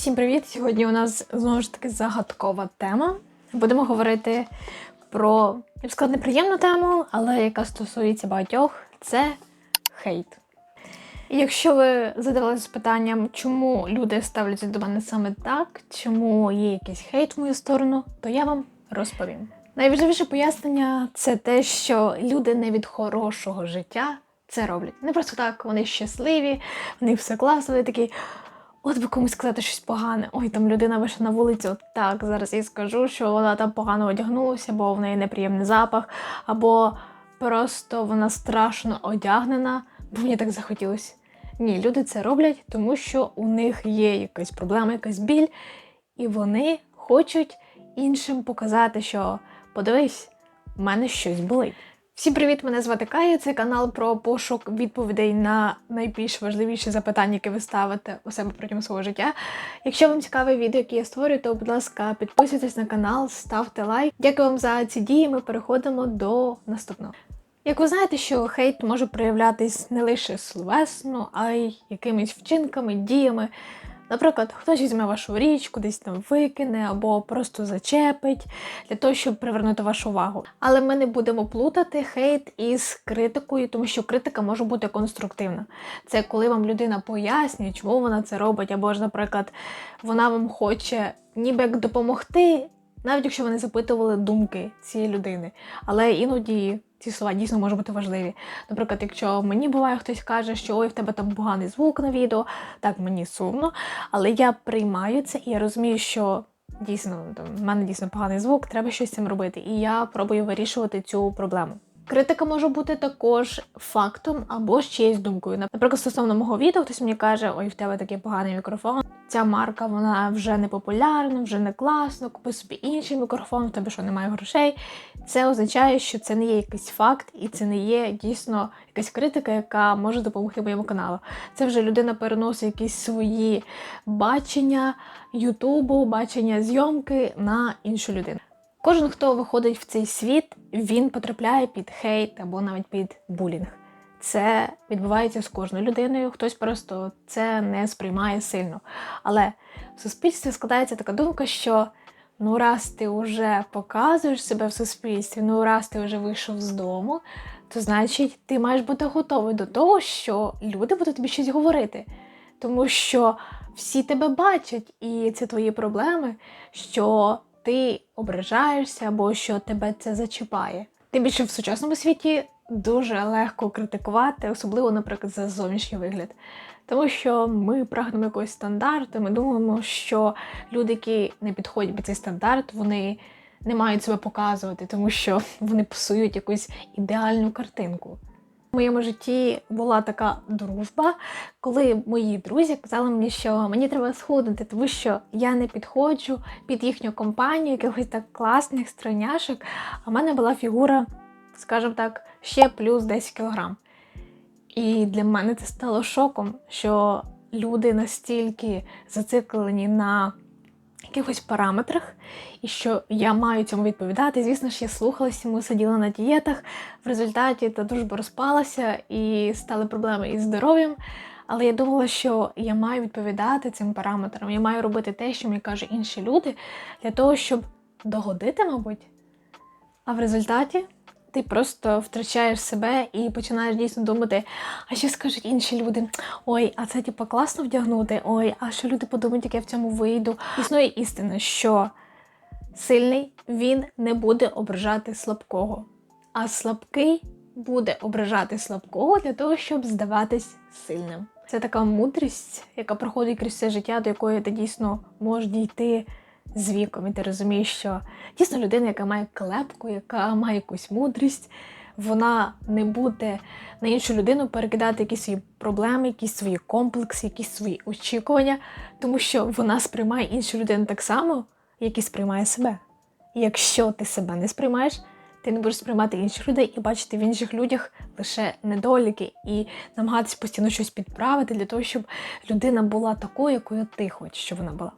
Всім привіт! Сьогодні у нас знову ж таки загадкова тема. Будемо говорити про, я б сказала, неприємну тему, але яка стосується багатьох, це хейт. І якщо ви задавалися питанням, чому люди ставляться до мене саме так, чому є якийсь хейт в мою сторону, то я вам розповім. Найважливіше пояснення це те, що люди не від хорошого життя це роблять. Не просто так, вони щасливі, в них все класно, вони такі. От би комусь сказати щось погане. Ой, там людина вийшла на вулицю. Так, зараз я скажу, що вона там погано одягнулася, бо в неї неприємний запах, або просто вона страшно одягнена, бо мені так захотілося. Ні, люди це роблять, тому що у них є якась проблема, якась біль, і вони хочуть іншим показати, що подивись, в мене щось болить. Всім привіт! Мене звати Кая. Це канал про пошук відповідей на найбільш важливіші запитання, які ви ставите у себе протягом свого життя. Якщо вам цікаве відео, яке я створюю, то будь ласка, підписуйтесь на канал, ставте лайк. Дякую вам за ці дії. Ми переходимо до наступного. Як ви знаєте, що хейт може проявлятись не лише словесно, а й якимись вчинками, діями. Наприклад, хтось візьме вашу річ, кудись там викине або просто зачепить для того, щоб привернути вашу увагу. Але ми не будемо плутати хейт із критикою, тому що критика може бути конструктивна. Це коли вам людина пояснює, чому вона це робить, або ж, наприклад, вона вам хоче ніби як допомогти, навіть якщо ви не запитували думки цієї людини. Але іноді ці слова дійсно можуть бути важливі. Наприклад, якщо мені буває, хтось каже, що ой, в тебе там поганий звук на відео, так мені сумно, але я приймаю це і я розумію, що дійсно там, в мене дійсно поганий звук, треба щось з цим робити. І я пробую вирішувати цю проблему. Критика може бути також фактом або ж чиєюсь думкою. Наприклад, стосовно мого відео, хтось мені каже, ой, в тебе такий поганий мікрофон. Ця марка вона вже не популярна, вже не класно, купи собі інший мікрофон, в тебе що немає грошей. Це означає, що це не є якийсь факт, і це не є дійсно якась критика, яка може допомогти моєму каналу. Це вже людина переносить якісь свої бачення Ютубу, бачення зйомки на іншу людину. Кожен, хто виходить в цей світ, він потрапляє під хейт або навіть під булінг. Це відбувається з кожною людиною, хтось просто це не сприймає сильно. Але в суспільстві складається така думка, що ну раз ти вже показуєш себе в суспільстві, ну раз ти вже вийшов з дому, то значить ти маєш бути готовий до того, що люди будуть тобі щось говорити. Тому що всі тебе бачать, і це твої проблеми, що ти ображаєшся або що тебе це зачіпає. Тим більше в сучасному світі дуже легко критикувати, особливо, наприклад, за зовнішній вигляд. Тому що ми прагнемо якогось стандарту, ми думаємо, що люди, які не підходять під цей стандарт, вони не мають себе показувати, тому що вони псують якусь ідеальну картинку. В моєму житті була така дружба, коли мої друзі казали мені, що мені треба схуднути, тому що я не підходжу під їхню компанію, якихось так класних стройняшок, а в мене була фігура, скажімо так, ще плюс 10 кілограм. І для мене це стало шоком, що люди настільки зациклені на якихось параметрах, і що я маю цьому відповідати. Звісно ж, я слухалася, ми сиділа на дієтах. В результаті та дружба розпалася і стали проблеми із здоров'ям. Але я думала, що я маю відповідати цим параметрам. Я маю робити те, що мені кажуть інші люди, для того, щоб догодити, мабуть. А в результаті ти просто втрачаєш себе і починаєш дійсно думати, а що скажуть інші люди? Ой, а це типу класно вдягнути? Ой, а що люди подумають, як я в цьому вийду? Існує істина, що сильний він не буде ображати слабкого, а слабкий буде ображати слабкого для того, щоб здаватись сильним. Це така мудрість, яка проходить крізь все життя, до якої ти дійсно можеш дійти з віком, і ти розумієш, що дійсно людина, яка має клепку, яка має якусь мудрість, вона не буде на іншу людину перекидати якісь свої проблеми, якісь свої комплекси, якісь свої очікування, тому що вона сприймає іншу людину так само, як і сприймає себе. Якщо ти себе не сприймаєш, ти не будеш сприймати інших людей і бачити в інших людях лише недоліки і намагатись постійно щось підправити для того, щоб людина була такою, якою ти хочеш, щоб вона була.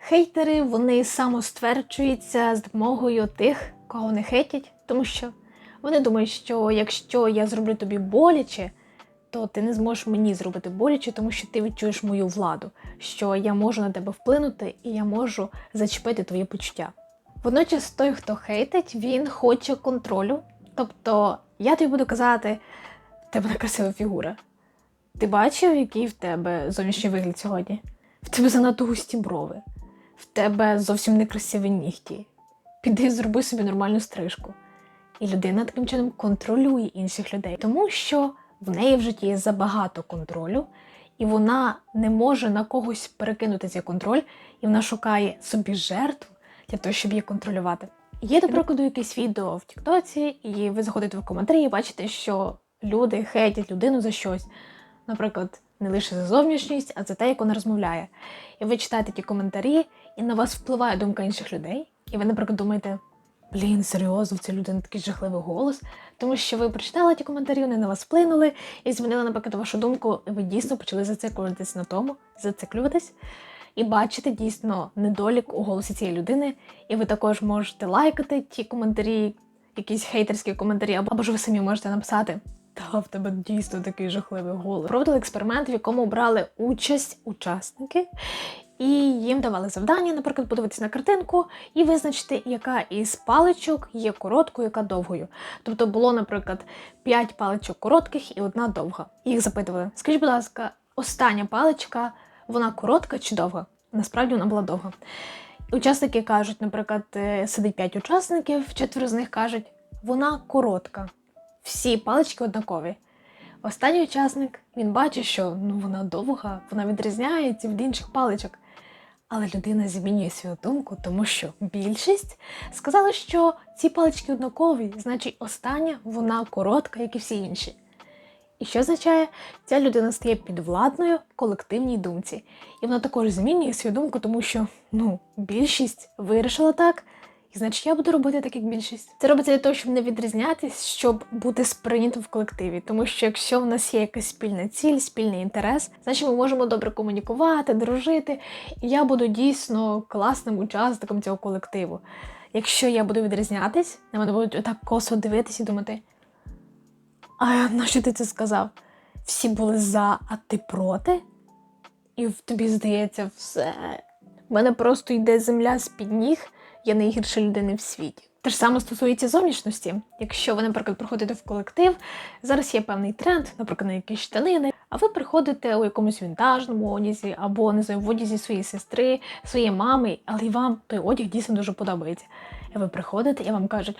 Хейтери вони самостверджуються з допомогою тих, кого вони хейтять, тому що вони думають, що якщо я зроблю тобі боляче, то ти не зможеш мені зробити боляче, тому що ти відчуєш мою владу, що я можу на тебе вплинути і я можу зачепити твої почуття. Водночас, той, хто хейтить, він хоче контролю. Тобто, я тобі буду казати, в тебе красива фігура. Ти бачив, який в тебе зовнішній вигляд сьогодні? В тебе занадто густі брови, в тебе зовсім некрасиві нігті. Піди зроби собі нормальну стрижку. І людина таким чином контролює інших людей, тому що в неї в житті є забагато контролю, і вона не може на когось перекинути цей контроль, і вона шукає собі жертву для того, щоб її контролювати. Є, до прикладу, якесь відео в Тіктоці, і ви заходите в коментарі і бачите, що люди хейтять людину за щось. Наприклад, не лише за зовнішність, а за те, як вона розмовляє. І ви читаєте ті коментарі, і на вас впливає думка інших людей. І ви, наприклад, думаєте, блін, серйозно, в цієї людини такий жахливий голос, тому що ви прочитали ті коментарі, вони на вас вплинули і змінили, наприклад, вашу думку, і ви дійсно почали зациклюватись на тому, зациклюватись. І бачите дійсно недолік у голосі цієї людини, і ви також можете лайкати ті коментарі, якісь хейтерські коментарі, або ж ви самі можете написати. Та в тебе дійсно такий жахливий голос. Проводили експеримент, в якому брали участь учасники, і їм давали завдання, наприклад, подивитися на картинку і визначити, яка із паличок є короткою, яка довгою. Тобто було, наприклад, 5 паличок коротких і одна довга. Їх запитували: скажіть, будь ласка, остання паличка, вона коротка чи довга? Насправді вона була довга. Учасники кажуть, наприклад, сидить 5 учасників, четверо з них кажуть, вона коротка. Всі палички однакові. Останній учасник він бачить, що ну вона довга, вона відрізняється від інших паличок. Але людина змінює свою думку, тому що більшість сказала, що ці палички однакові, значить, остання вона коротка, як і всі інші. І що означає, ця людина стає підвладною колективній думці. І вона також змінює свою думку, тому що ну, більшість вирішила так, і значить я буду робити так, як більшість. Це робиться для того, щоб не відрізнятись, щоб бути сприйнятим в колективі. Тому що якщо в нас є якась спільна ціль, спільний інтерес, значить ми можемо добре комунікувати, дружити. І я буду дійсно класним учасником цього колективу. Якщо я буду відрізнятись, на мене будуть отак косо дивитися і думати. А на що ти це сказав? Всі були за, а ти проти? І в тобі здається, все. В мене просто йде земля з-під ніг, я найгірша людина в світі. Те ж саме стосується зовнішності. Якщо ви, наприклад, приходите в колектив, зараз є певний тренд, наприклад, на якісь штанини, а ви приходите у якомусь вінтажному одязі, або не знаю, в одязі своєї сестри, своєї мами, але й вам той одяг дійсно дуже подобається. І ви приходите і вам кажуть,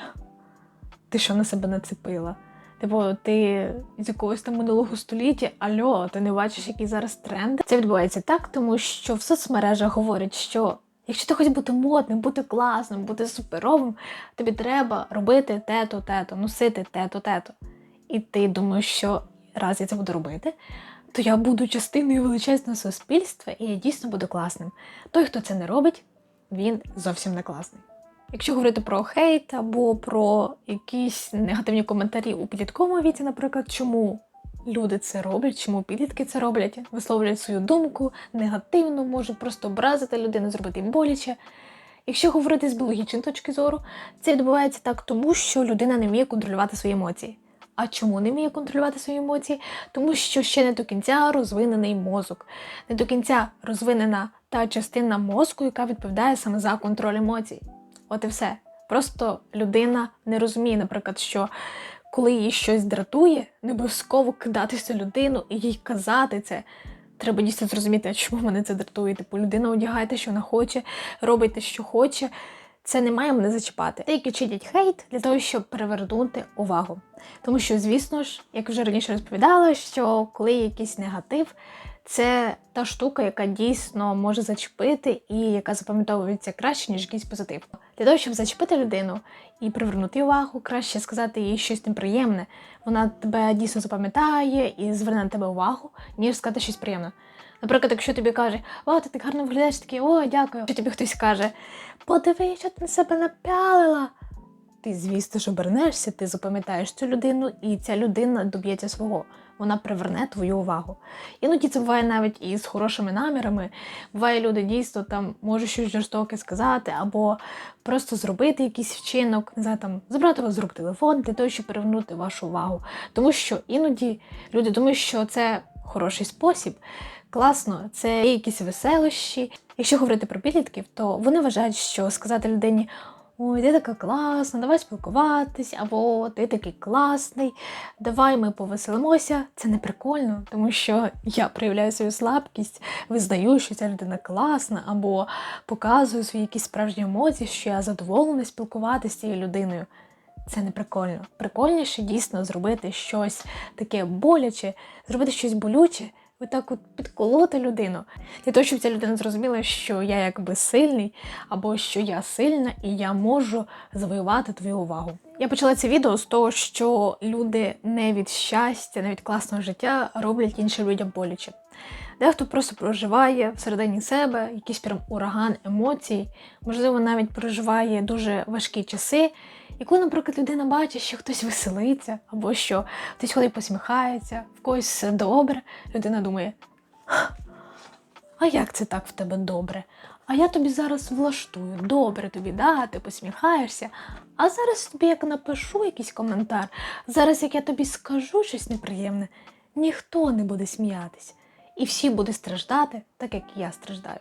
ти що на себе нацепила? Типу, ти з якогось там минулого століття, альо, ти не бачиш, який зараз тренд. Це відбувається так, тому що в соцмережах говорять, що якщо ти хочеш бути модним, бути класним, бути суперовим, тобі треба робити те-то, те-то, носити те-то, те-то. І ти думаєш, що раз я це буду робити, то я буду частиною величезного суспільства, і я дійсно буду класним. Той, хто це не робить, він зовсім не класний. Якщо говорити про хейт або про якісь негативні коментарі у підлітковому віці, наприклад, чому люди це роблять, чому підлітки це роблять, висловлюють свою думку негативно, можуть просто образити людину, зробити їм боляче. Якщо говорити з біологічної точки зору, це відбувається так, тому що людина не вміє контролювати свої емоції. А чому не вміє контролювати свої емоції? Тому що ще не до кінця розвинений мозок, не до кінця розвинена та частина мозку, яка відповідає саме за контроль емоцій. От і все. Просто людина не розуміє, наприклад, що коли її щось дратує, не обов'язково кидатися людину і їй казати це. Треба дійсно зрозуміти, чому мене це дратує. Типу, людина одягає те, що вона хоче, робить те, що хоче. Це не має мене зачіпати. Деякі чинять хейт для того, щоб перевернути увагу. Тому що, звісно ж, як вже раніше розповідала, що коли є якийсь негатив, це та штука, яка дійсно може зачепити і яка запам'ятовується краще, ніж якийсь позитив. Для того, щоб зачепити людину і привернути увагу, краще сказати їй щось неприємне. Вона тебе дійсно запам'ятає і зверне на тебе увагу, ніж сказати щось приємне. Наприклад, якщо тобі каже, о, ти так гарно виглядаєш, такий, о, дякую. Якщо тобі хтось каже, подиви, що ти на себе напялила. Ти, звісно ж, обернешся, ти запам'ятаєш цю людину, і ця людина доб'ється свого. Вона приверне твою увагу. Іноді це буває навіть і з хорошими намірами. Буває, люди дійсно там можуть щось жорстоке сказати, або просто зробити якийсь вчинок, не знаю, там забрати вас з рук телефон для того, щоб привернути вашу увагу. Тому що іноді люди думають, що це хороший спосіб. Класно, це є якісь веселощі. Якщо говорити про підлітків, то вони вважають, що сказати людині Ой, ти така класна, давай спілкуватись, або ти такий класний, давай ми повеселимося. Це не прикольно, тому що я проявляю свою слабкість, визнаю, що ця людина класна, або показую свої якісь справжні емоції, що я задоволена спілкуватися з цією людиною. Це не прикольно. Прикольніше дійсно зробити щось таке боляче, зробити щось болюче, отак от підколоти людину. Для того, щоб ця людина зрозуміла, що я якби сильний, або що я сильна і я можу завоювати твою увагу. Я почала це відео з того, що люди не від щастя, не від класного життя роблять іншим людям боляче. Дехто просто проживає всередині себе якийсь прям ураган емоцій, можливо, навіть проживає дуже важкі часи. І коли, наприклад, людина бачить, що хтось веселиться, або що хтось ходить посміхається, в когось все добре, людина думає: а як це так в тебе добре? А я тобі зараз влаштую, добре тобі, да, ти посміхаєшся. А зараз тобі як напишу якийсь коментар, зараз як я тобі скажу щось неприємне, ніхто не буде сміятись. І всі будуть страждати, так як я страждаю.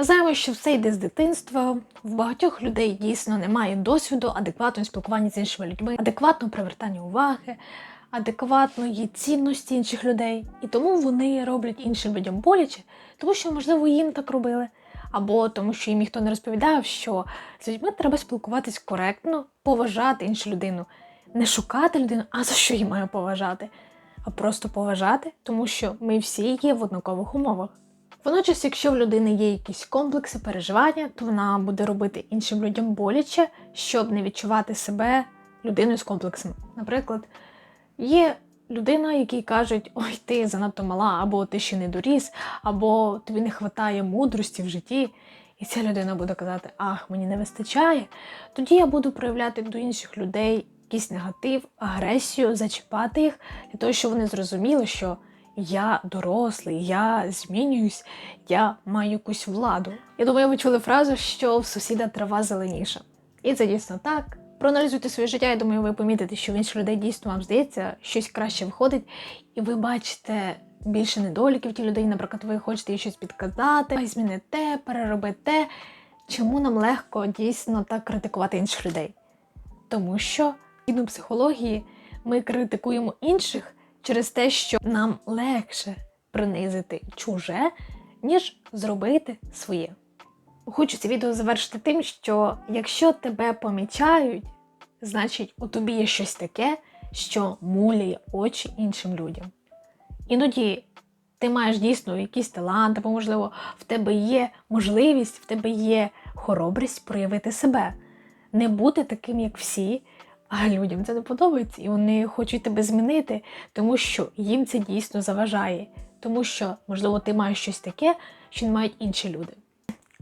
Ми знаємо, що все йде з дитинства. В багатьох людей дійсно немає досвіду адекватного спілкування з іншими людьми, адекватного привертання уваги, адекватної цінності інших людей. І тому вони роблять іншим людям боляче, тому що, можливо, їм так робили. Або тому, що їм ніхто не розповідав, що з людьми треба спілкуватись коректно, поважати іншу людину, не шукати людину, а за що її маю поважати, а просто поважати, тому що ми всі є в однакових умовах. Водночас, якщо в людини є якісь комплекси, переживання, то вона буде робити іншим людям боляче, щоб не відчувати себе людиною з комплексами. Наприклад, є людина, якій кажуть, ой, ти занадто мала, або ти ще не доріс, або тобі не вистачає мудрості в житті. І ця людина буде казати, ах, мені не вистачає. Тоді я буду проявляти до інших людей якийсь негатив, агресію, зачіпати їх для того, щоб вони зрозуміли, що я дорослий, я змінююсь, я маю якусь владу. Я думаю, ви чули фразу, що в сусіда трава зеленіша. І це дійсно так. Проаналізуйте своє життя, я думаю, ви помітите, що в інших людей дійсно вам здається, щось краще виходить, і ви бачите більше недоліків ті людей. Наприклад, ви хочете їй щось підказати, «Ай, зміните, переробите. Чому нам легко дійсно так критикувати інших людей? Тому що згідно психології ми критикуємо інших через те, що нам легше принизити чуже, ніж зробити своє. Хочу це відео завершити тим, що якщо тебе помічають, значить у тобі є щось таке, що муляє очі іншим людям. Іноді ти маєш дійсно якийсь талант, або, можливо, в тебе є можливість, в тебе є хоробрість проявити себе, не бути таким, як всі, а людям це не подобається, і вони хочуть тебе змінити, тому що їм це дійсно заважає. Тому що, можливо, ти маєш щось таке, що не мають інші люди.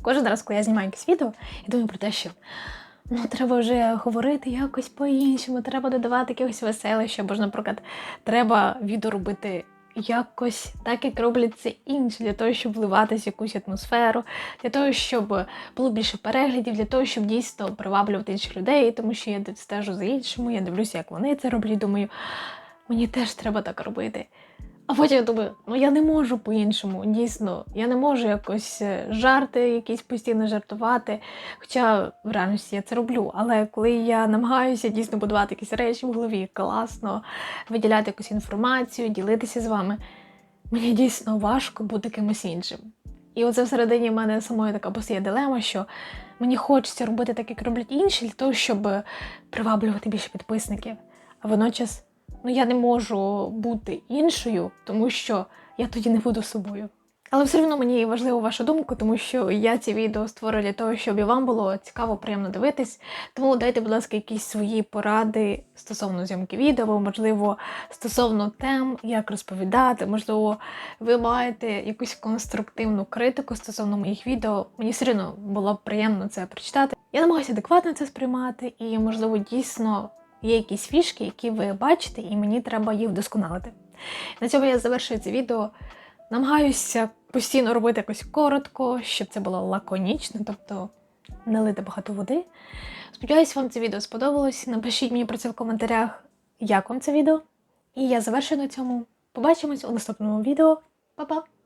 Кожен раз, коли я знімаю якесь відео, я думаю про те, що ну, треба вже говорити якось по-іншому, треба додавати якогось веселища, або ж, наприклад, треба відео робити якось так, як роблять це інші, для того, щоб вливатися в якусь атмосферу, для того, щоб було більше переглядів, для того, щоб дійсно приваблювати інших людей, тому що я стежу за іншими, я дивлюся, як вони це роблять, думаю, мені теж треба так робити. А потім я думаю, ну я не можу по-іншому, дійсно, я не можу якось е, жарти, якісь постійно жартувати. Хоча в реальності я це роблю. Але коли я намагаюся дійсно будувати якісь речі в голові, класно виділяти якусь інформацію, ділитися з вами, мені дійсно важко бути кимось іншим. І оце всередині в мене самої така постає дилема, що мені хочеться робити так, як роблять інші, для того, щоб приваблювати більше підписників. А водночас ну я не можу бути іншою, тому що я тоді не буду собою. Але все одно мені важлива ваша думка, тому що я ці відео створюю для того, щоб і вам було цікаво, приємно дивитись. Тому дайте, будь ласка, якісь свої поради стосовно зйомки відео, можливо, стосовно тем, як розповідати. Можливо, ви маєте якусь конструктивну критику стосовно моїх відео. Мені все одно було б приємно це прочитати. Я намагаюся адекватно це сприймати, і, можливо, дійсно є якісь фішки, які ви бачите, і мені треба їх вдосконалити. На цьому я завершую це відео. Намагаюся постійно робити якось коротко, щоб це було лаконічно, тобто не лити багато води. Сподіваюсь, вам це відео сподобалось. Напишіть мені про це в коментарях, як вам це відео. І я завершую на цьому. Побачимось у наступному відео. Па-па!